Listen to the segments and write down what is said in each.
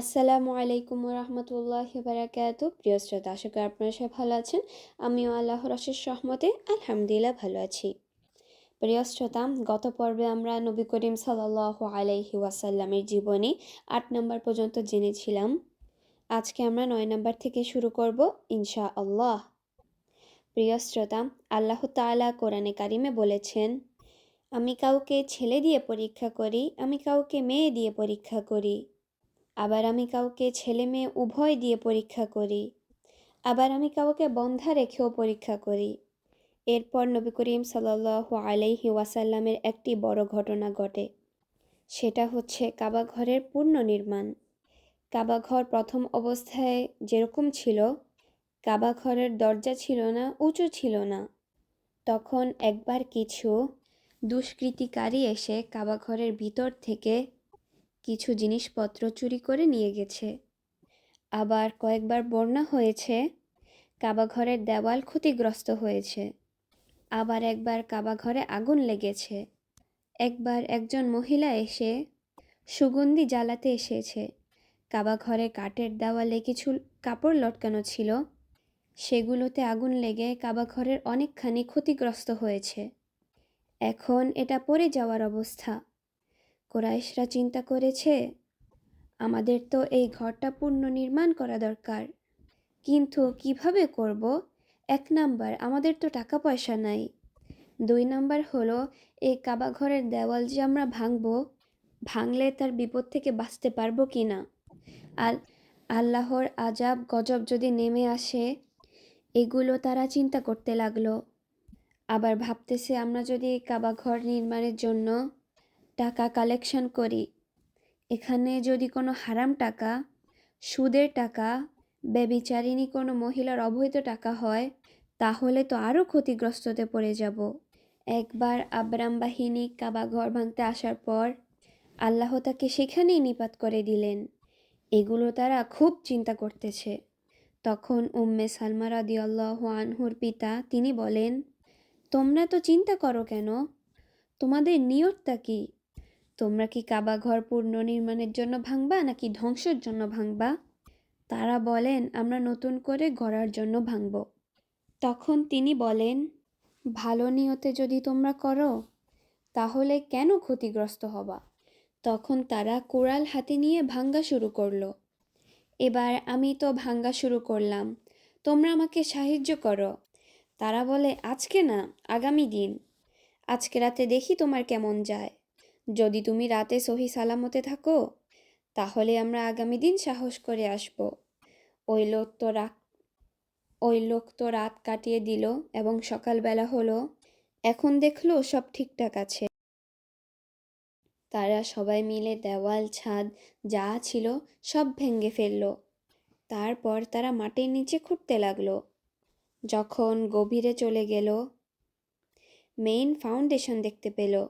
আসসালামু আলাইকুম রহমতুল্লাহ বারাকাত প্রিয় শ্রোতা, আশা করি আপনারা সবাই ভালো আছেন। আমিও আল্লাহর অশেষ রহমতে আলহামদুলিল্লাহ ভালো আছি। প্রিয় শ্রোতা, গত পর্বে আমরা নবী করিম সাল্লাহ আলাইহি ওয়াসাল্লামের জীবনী আট নম্বর পর্যন্ত জেনেছিলাম। আজকে আমরা নয় নম্বর থেকে শুরু করব ইনশা আল্লাহ প্রিয় শ্রোতা, আল্লাহ তালা কোরআনে কারিমে বলেছেন, আমি কাউকে ছেলে দিয়ে পরীক্ষা করি, আমি কাউকে মেয়ে দিয়ে পরীক্ষা করি। আবার আমি কাউকে ছেলে মেয়ে উভয় দিয়ে পরীক্ষা করি। আবার আমি কাউকে বন্ধা রেখেও পরীক্ষা করি। এরপর নবী করিম সাল্লাহ আলাইহি ওয়াসাল্লামের একটি বড় ঘটনা ঘটে। সেটা হচ্ছে কাবা ঘরের পূর্ণ নির্মাণ। কাবা ঘর প্রথম অবস্থায় যেরকম ছিল, কাবা ঘরের দরজা ছিল না, উঁচু ছিল না। তখন একবার কিছু দুষ্কৃতিকারী এসে কাবা ঘরের ভিতর থেকে কিছু জিনিসপত্র চুরি করে নিয়ে গেছে। আবার কয়েকবার বন্যা হয়েছে কাবা ঘরের দেওয়াল ক্ষতিগ্রস্ত হয়েছে। আবার একবার কাবা ঘরে আগুন লেগেছে। একবার একজন মহিলা এসে সুগন্ধি জ্বালাতে এসেছে। কাবা ঘরে কাঠের দেওয়ালে কিছু কাপড় লটকানো ছিল। সেগুলোতে আগুন লেগে কাবা ঘরের অনেকখানি ক্ষতিগ্রস্ত হয়েছে। এখন এটা পড়ে যাওয়ার অবস্থা। কোরাইশরা চিন্তা করেছে, আমাদের তো এই ঘরটা পুনর্নির্মাণ করা দরকার। কিন্তু কীভাবে করব? এক নাম্বার, আমাদের তো টাকা পয়সা নাই। দুই নাম্বার হলো, এই কাবা ঘরের দেওয়াল যে আমরা ভাঙব, ভাঙলে তার বিপদ থেকে বাঁচতে পারব কি না? আর আল্লাহর আজাব গজব যদি নেমে আসে, এগুলো তারা চিন্তা করতে লাগল। আবার ভাবতেছে, আমরা যদি কাবা ঘর নির্মাণের জন্য টাকা কালেকশন করি। এখানে যদি কোনো হারাম টাকা, সুদের টাকা, ব্যবিচারিণী কোনো মহিলার অবৈধ টাকা হয়, তাহলে তো আরও ক্ষতিগ্রস্ততে পড়ে যাব। একবার আবরাম বাহিনী কাবা ঘর ভাঙতে আসার পর আল্লাহ তাকে সেখানেই নিপাত করে দিলেন। এগুলো তারা খুব চিন্তা করতেছে। তখন উম্মে সালমা রাদিয়াল্লাহ আনহুর পিতা তিনি বলেন, তোমরা তো চিন্তা করো কেন? তোমাদের নিয়তটা কি? তোমরা কি কাবা ঘর পুনর্নির্মাণের জন্য ভাঙবা নাকি ধ্বংসের জন্য ভাঙবা? তারা বলেন, আমরা নতুন করে গড়ার জন্য ভাঙব। তখন তিনি বলেন, ভালো নিয়তে যদি তোমরা করো, তাহলে কেন ক্ষতিগ্রস্ত হবা? তখন তারা কোরাল হাতে নিয়ে ভাঙ্গা শুরু করল। এবার আমি তো ভাঙ্গা শুরু করলাম, তোমরা আমাকে সাহায্য করো। তারা বলে, আজকে না, আগামী দিন। আজকে রাতে দেখি তোমার কেমন যায়। যদি তুমি রাতে সহি সালামতে থাকো, তাহলে আমরা আগামী দিন সাহস করে আসব। ওই লোক তো রাত, ওই লোক তো রাত কাটিয়ে দিল এবং সকালবেলা হলো। এখন দেখল সব ঠিকঠাক আছে। তারা সবাই মিলে দেওয়াল, ছাদ যা ছিল সব ভেঙে ফেলল। তারপর তারা মাটির নিচে খুঁড়তে লাগল। যখন গভীরে চলে গেল, মেইন ফাউন্ডেশন দেখতে পেল।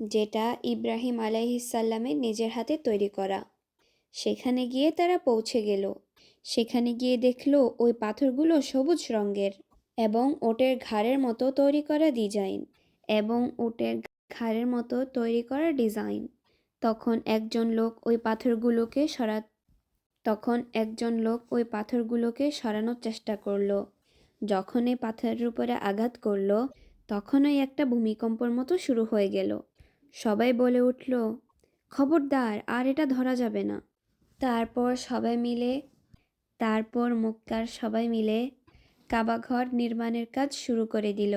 যেটা ইব্রাহিম আলাইহিসাল্লামের নিজের হাতে তৈরি করা। সেখানে গিয়ে তারা পৌঁছে গেল। সেখানে গিয়ে দেখল ওই পাথরগুলো সবুজ রঙের এবং ওটের ঘাড়ের মতো তৈরি করা ডিজাইন এবং ওটের ঘাড়ের মতো তৈরি করা ডিজাইন। তখন একজন লোক ওই পাথরগুলোকে সরা, তখন একজন লোক ওই পাথরগুলোকে সরানোর চেষ্টা করল। যখন এই পাথরের উপরে আঘাত করল, তখনই একটা ভূমিকম্পর মতো শুরু হয়ে গেল। সবাই বলে উঠল, খবরদার, আর এটা ধরা যাবে না। তারপর সবাই মিলে, তারপর মক্কার সবাই মিলে কাবাঘর নির্মাণের কাজ শুরু করে দিল,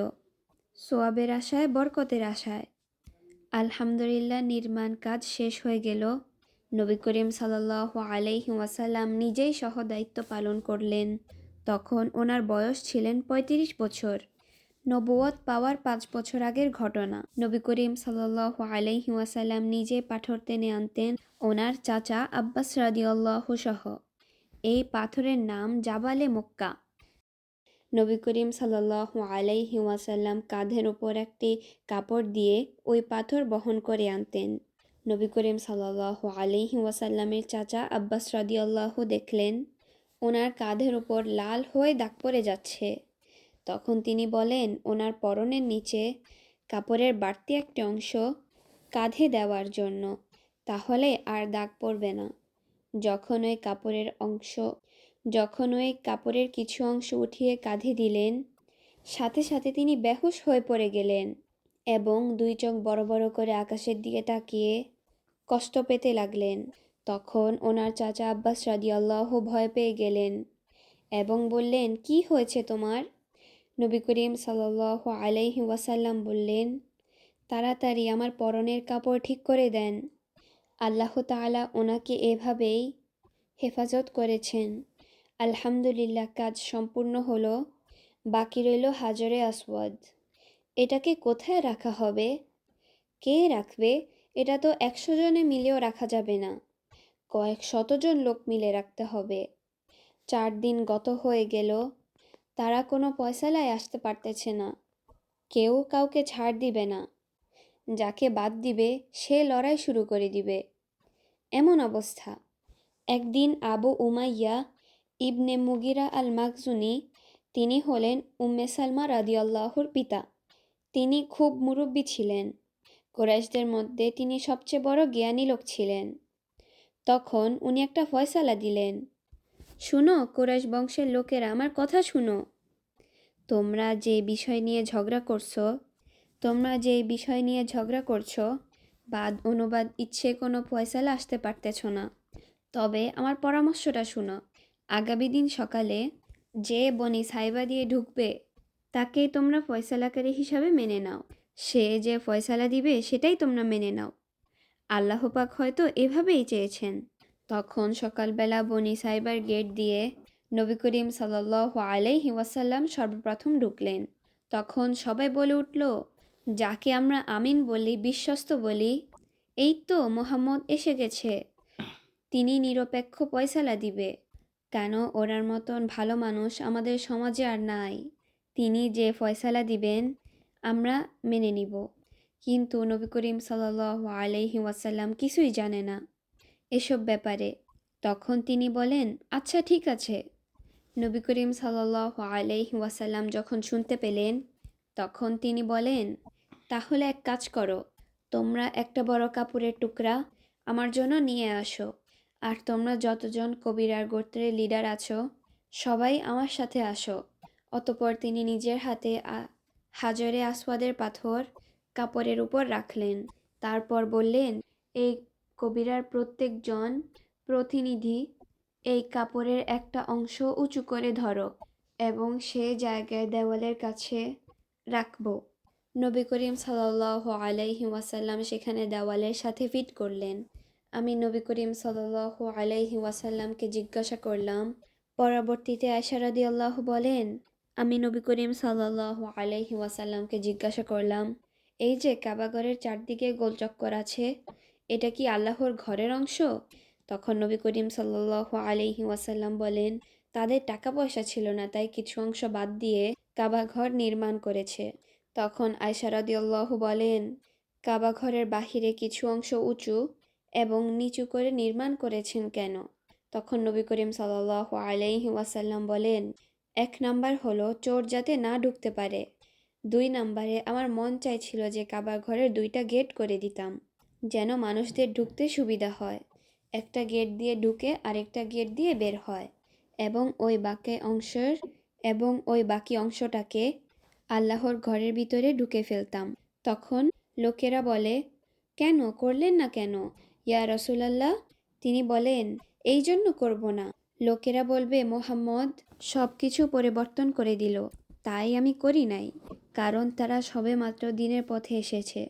সোয়াবের আশায়, বরকতের আশায়। আলহামদুলিল্লাহ, নির্মাণ কাজ শেষ হয়ে গেল। নবী করিম সাল্লাহ আলাইহি ওয়াসাল্লাম নিজেই সহ দায়িত্ব পালন করলেন। তখন ওনার বয়স ছিলেন ৩৫ বছর। নবুয়ত পাওয়ার পাঁচ বছর আগের ঘটনা। নবী করিম সাল্লাহ আলাইহি ওয়াসাল্লাম নিজে পাথর টেনে আনতেন ওনার চাচা আব্বাস রাদিয়াল্লাহ সহ। এই পাথরের নাম জাবালে মক্কা। নবী করিম সাল্লাহ আলাইহি ওয়াসাল্লাম কাঁধের ওপর একটি কাপড় দিয়ে ওই পাথর বহন করে আনতেন। নবী করিম সাল্লাহ আলিহি ওয়াসাল্লামের চাচা আব্বাস রাদিয়াল্লাহু দেখলেন, ওনার কাঁধের ওপর লাল হয়ে দাগ পড়ে যাচ্ছে। তখন তিনি বলেন, ওনার পরনের নিচে কাপড়ের বাড়তি একটি অংশ কাঁধে দেওয়ার জন্য, তাহলে আর দাগ পড়বে না। যখন ওই কাপড়ের অংশ, যখন ওই কাপড়ের কিছু অংশ উঠিয়ে কাঁধে দিলেন, সাথে সাথে তিনি বেহুশ হয়ে পড়ে গেলেন এবং দুই চোখ বড় বড় করে আকাশের দিকে তাকিয়ে কষ্ট পেতে লাগলেন। তখন ওনার চাচা আব্বাস রাদিয়াল্লাহ ভয় পেয়ে গেলেন এবং বললেন, কি হয়েছে তোমার? নবী করিম সাল্লাহ আলাইহি ওয়াসাল্লাম বললেন, তাড়াতাড়ি আমার পরনের কাপড় ঠিক করে দেন। আল্লাহ তাআলা ওনাকে এভাবেই হেফাজত করেছেন। আলহামদুলিল্লাহ, কাজ সম্পূর্ণ হলো। বাকি রইল হাজরে আসওয়াদ। এটাকে কোথায় রাখা হবে? কে রাখবে? এটা তো একশো জনে মিলেও রাখা যাবে না। কয়েক শতজন লোক মিলে রাখতে হবে। চার দিন গত হয়ে গেল। তারা কোনো পয়সালায় আসতে পারতেছে না। কেউ কাউকে ছাড় দিবে না। যাকে বাদ দিবে, সে লড়াই শুরু করে দিবে। এমন অবস্থা। একদিন আবু উমাইয়া ইবনে মুগিরা আল মাকজুনি তিনি হলেন উম্মে সালমা রাদিয়াল্লাহুর পিতা। তিনি খুব মুরব্বী ছিলেন। কোরাইশদের মধ্যে তিনি সবচেয়ে বড় জ্ঞানী লোক ছিলেন। তখন উনি একটা ফয়সালা দিলেন। শুনো, কোরাইশ বংশের লোকেরা, আমার কথা শুনো। তোমরা যে বিষয় নিয়ে ঝগড়া করছ, তোমরা যে বিষয় নিয়ে ঝগড়া করছ, বাদ, অনুবাদ, ইচ্ছে, কোনো ফয়সালা আসতে পারতেছ না। তবে আমার পরামর্শটা শুনো। আগামী দিন সকালে যে বনি সাইবা দিয়ে ঢুকবে, তাকে তোমরা ফয়সালাকারী হিসাবে মেনে নাও। সে যে ফয়সালা দিবে, সেটাই তোমরা মেনে নাও। আল্লাহ পাক হয়তো এভাবেই চেয়েছেন। তখন সকালবেলা বনি সাইবার গেট দিয়ে নবী করিম সাল্লাহ আলাইহি ওয়াসাল্লাম সর্বপ্রথম ঢুকলেন। তখন সবাই বলে উঠল, যাকে আমরা আমিন বলি, বিশ্বস্ত বলি, এই তো মোহাম্মদ এসে গেছে। তিনি নিরপেক্ষ পয়সালা দিবে। কেন ওনার মতন ভালো মানুষ আমাদের সমাজে আর নাই। তিনি যে ফয়সালা দিবেন, আমরা মেনে নিব। কিন্তু নবী করিম সাল্লাহ আলাইহি ওয়াসাল্লাম কিছুই জানে না। এসব ব্যাপারে। তখন তিনি বলেন আচ্ছা ঠিক আছে। নবী করিম সাল্লাহ আলাইহি ওয়াসাল্লাম যখন শুনতে পেলেন, তখন তিনি বলেন, তাহলে এক কাজ করো, তোমরা একটা বড় কাপড়ের টুকরা আমার জন্য নিয়ে আসো, আর তোমরা যতজন কবিরার গোত্রের লিডার আছো, সবাই আমার সাথে আসো। অতপর তিনি নিজের হাতে হাজরে আসওয়াদের পাথর কাপড়ের উপর রাখলেন। তারপর বললেন, এই কবিরার প্রত্যেকজন প্রতিনিধি এই কাপড়ের একটা অংশ উঁচু করে ধরো এবং সে জায়গায় দেওয়ালের কাছে রাখব। নবী করিম সাল্লাহ আলাইহি ওয়াসাল্লাম সেখানে দেওয়ালের সাথে ফিট করলেন। আমি নবী করিম সাল্লাহ আলাইহি ওয়াসাল্লামকে জিজ্ঞাসা করলাম, পরবর্তীতে আয়সারাদি আল্লাহ বলেন? আমি নবী করিম সাল্লাহ আলাইহি ওয়াসাল্লামকে জিজ্ঞাসা করলাম, এই যে কাবাগরের চারদিকে গোলচক্কর আছে এটা কি আল্লাহর ঘরের অংশ? তখন নবী করিম সাল্লাহ আলাইহি ওয়াসাল্লাম বলেন, তাদের টাকা পয়সা ছিল না, তাই কিছু অংশ বাদ দিয়ে কাবা ঘর নির্মাণ করেছে। তখন আয়সারাদিয়াল্লাহ বলেন, কাবা ঘরের বাহিরে কিছু অংশ উঁচু এবং নিচু করে নির্মাণ করেছেন কেন? তখন নবী করিম সাল্লাহ আলাইহি ওয়াসাল্লাম বলেন, এক নাম্বার হলো চোর যাতে না ঢুকতে পারে। দুই নাম্বারে আমার মন চাইছিল যে কাবার ঘরের দুইটা গেট করে দিতাম। যেন মানুষদের ঢুকতে সুবিধা হয়। একটা গেট দিয়ে ঢুকে আরেকটা গেট দিয়ে বের হয় এবং ওই বাকি অংশের এবং ওই বাকি অংশটাকে আল্লাহর ঘরের ভিতরে ঢুকে ফেলতাম। তখন লোকেরা বলে, কেন? করলেন না কেন? ইয়া রসুলাল্লাহ। তিনি বলেন, এই জন্য করব না। লোকেরা বলবে, মোহাম্মদ সব কিছু পরিবর্তন করে দিল। তাই আমি করি নাই, কারণ তারা সবে মাত্র দিনের পথে এসেছে।